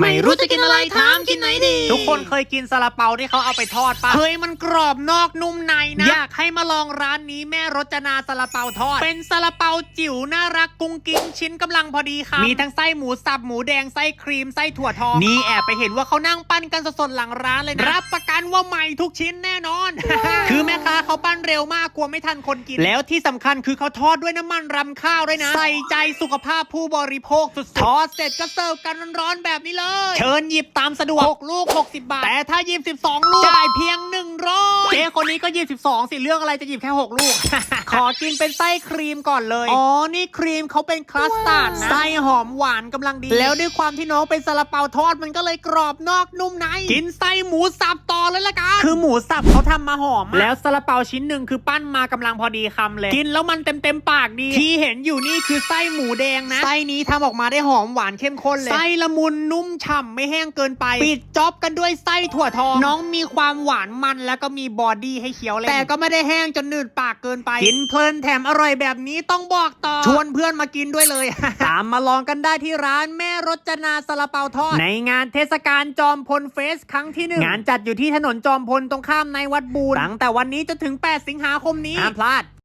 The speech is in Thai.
ไม่รู้จะกินอะไรถามกินไหนดี ทุกคนเคยกินซาลาเปาที่เขาเอาไปทอดปะเฮ้ยมันกรอบนอกนุ่มในนะอยากให้มาลองร้านนี้แม่รจนาซาลาเปาทอด เป็นซาลาเปาจิ๋วน่ารักกุ้งกิ้งชิ้นกำลังพอดีค่ะมีทั้งไส้หมูสับหมูแดงไส้ครีมไส้ถั่วทองนี่แอบไปเห็นว่าเขานั่งปั้นกันสดๆหลังร้านเลยนะรับประกันว่าใหม่ทุกชิ้นแน่นอน คือแม่ค้า เขาปั้นเร็วมากกลัวไม่ทันคนกิน แล้วที่สำคัญคือเขาทอดด้วยน้ำมันรำข้าวด้วยนะ ใส่ใจสุขภาพผู้บริโภคสุดๆทอดเสร็จก็เสิร์ฟกันร้อนๆแบบนี้เลย เชิญหยิบตามสะดวก 6 ลูก 60 บาท แต่ถ้าหยิบ 12 ลูกจ่ายเพียง100เจ๊ คนนี้ก็หยิบ12 สิเรื่องอะไรจะหยิบแค่ 6 ลูก ขอกินเป็นไส้ครีมก่อนเลย อ๋อ นี่ครีมเขาเป็นคลัสตาร์ดนะ ไส้หอมหวานกำลังดี แล้วด้วยความที่น้องเป็นซาลาเปาทอดมันก็เลยกรอบนอกนุ่มใน กินไส้หมูสับต่อเลยละกัน คือหมูสับเขาทำมาหอม แล้วซาลาเปาชิ้นหนึ่งคือปั้นมากำลังพอดีคำเลย กินแล้วมันเต็มเต็มๆปากดี ที่เห็นอยู่นี่คือไส้หมูแดงนะ ไส้นี้ทำออกมาได้หอมหวานเข้มข้นเลย ไส้ละมุนนุ่มฉ่ำไม่แห้งเกินไป ปิดจ็อบกันด้วยไส้ถั่วทอง น้องมีความหวานมันแล้วก็มีบอดี้ให้เคี้ยวเลยแต่ก็ไม่ได้แห้งจนหนืดปากเกินไป กินเพลินแถมอร่อยแบบนี้ต้องบอกต่อ ชวนเพื่อนมากินด้วยเลย ตามมาลองกันได้ที่ร้านแม่รจนาซาลาเปาทอด ในงานเทศกาลจอมพลเฟสครั้งที่หนึ่งงานจัดอยู่ที่ถนนจอมพลตรงข้ามในวัดบูรตั้งแต่วันนี้จนถึง 8 สิงหาคมนี้ห้ามพลาด